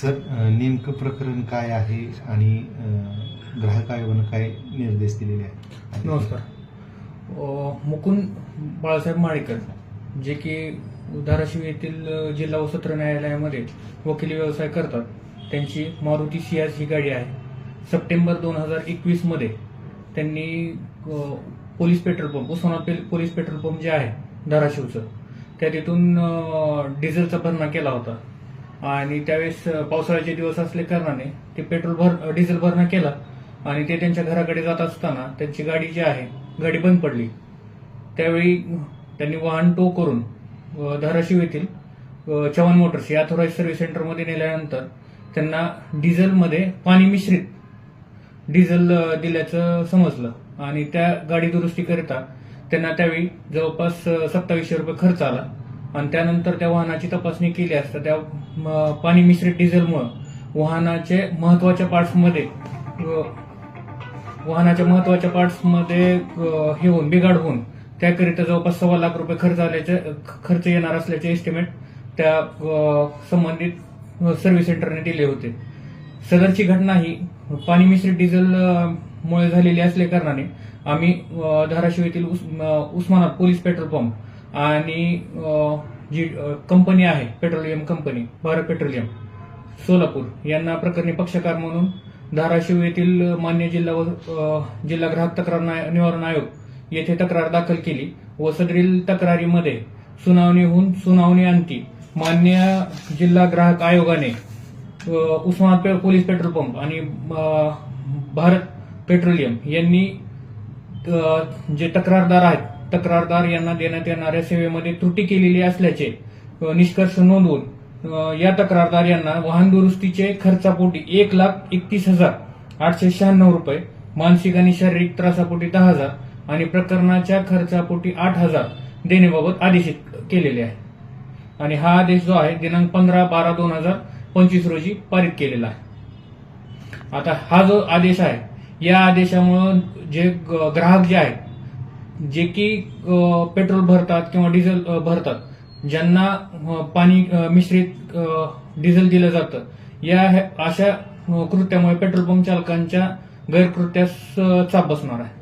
Sir नेमकं प्रकरण काय आहे आणि ग्राहक आयोगानं काय निर्देश दिलेले आहेत? नमस्कार. मुकुंद बाळासाहेब माळेकर जे की धाराशिव येथील जिल्हा व सत्र न्यायालयामध्ये वकिली व्यवसाय करतात त्यांची मारुती सियाज ही गाडी आहे. सप्टेंबर दोन हजार एकवीसमध्ये त्यांनी पोलीस पेट्रोल पंप उस्मानाबाद पे- पोलीस पेट्रोल पंप जे आहे धाराशिवचं त्या तिथून डिझेलचा भरणा केला होता. आणि त्यावेळेस पावसाळ्याचे दिवस असले कारणाने ते पेट्रोल भर डिझेल भरणा केला आणि ते त्यांच्या घराकडे जात असताना त्यांची गाडी जी आहे गाडी बंद पडली. त्यावेळी त्यांनी वाहन टो करून धाराशिव येथील अ, चव्हाण मोटर्स या अथोराइज सर्व्हिस सेंटरमध्ये नेल्यानंतर त्यांना डिझेलमध्ये पाणी मिश्रित डिझेल दिल्याचं समजलं. आणि त्या गाडी दुरुस्तीकरिता त्यांना त्यावेळी जवळपास सत्तावीसशे रुपये खर्च आला. आणि त्यानंतर त्या वाहनाची तपासणी केली असता त्या पाणी मिश्रित डिझेलमुळं वाहनाचे महत्त्वाच्या पार्ट्समध्ये वाहनाच्या महत्त्वाच्या पार्ट्समध्ये हे होऊन बिघाड होऊन त्याकरिता जवळपास सव्वा लाख रुपये खर्च आल्याचे खर्च येणार असल्याचे एस्टिमेट त्या संबंधित सर्व्हिस सेंटरने दिले होते. सदरची घटना ही पाणी मिश्रित डिझेल मुळे झालेली असल्या कारणाने आम्ही धाराशिव येथील उस्मानाबाद पोलीस पेट्रोल पंप आणि जी कंपनी आहे petroleum company Bharat petroleum Solapur यांना प्रकरणी पक्षकार म्हणून धाराशिव येथील मान्य जिल्हा व जिल्हा ग्राहक तक्रार निवारण आयोग येथे तक्रार दाखल केली व सदरील तक्रारीमध्ये सुनावणी होऊन सुनावणी अंती मान्य जिल्हा ग्राहक आयोगाने उस्मानाबाद पोलीस पेट्रोल पंप आणि भारत पेट्रोलियम यांनी जे तक्रारदार आहेत तक्रारदार यांना देण्यात येणाऱ्या सेवेमध्ये त्रुटी केलेली असल्याचे निष्कर्ष नोंदवून या तक्रारदार यांना वाहन दुरुस्तीचे खर्चापोटी एक लाख एकतीस हजार आठशे शहाण्णव रुपये मानसिक आणि शारीरिक त्रासापोटी दहा हजार आणि प्रकरणाच्या खर्चापोटी आठ हजार देण्याबाबत आदेशित केलेले आहे. आणि हा आदेश जो आहे दिनांक पंधरा बारा दोन हजार पंचवीस रोजी पारित केलेला आहे. आता हा जो आदेश आहे या आदेशामुळं जे ग- ग्राहक जे आहेत जे की पेट्रोल भरतात किंवा डिझेल भरतात ज्यांना पाणी मिश्रित डिझेल दिलं जातं. या हे- अशा कृत्यामुळे पेट्रोल पंप चालकांच्या गैरकृत्यास चाप बसणार आहे.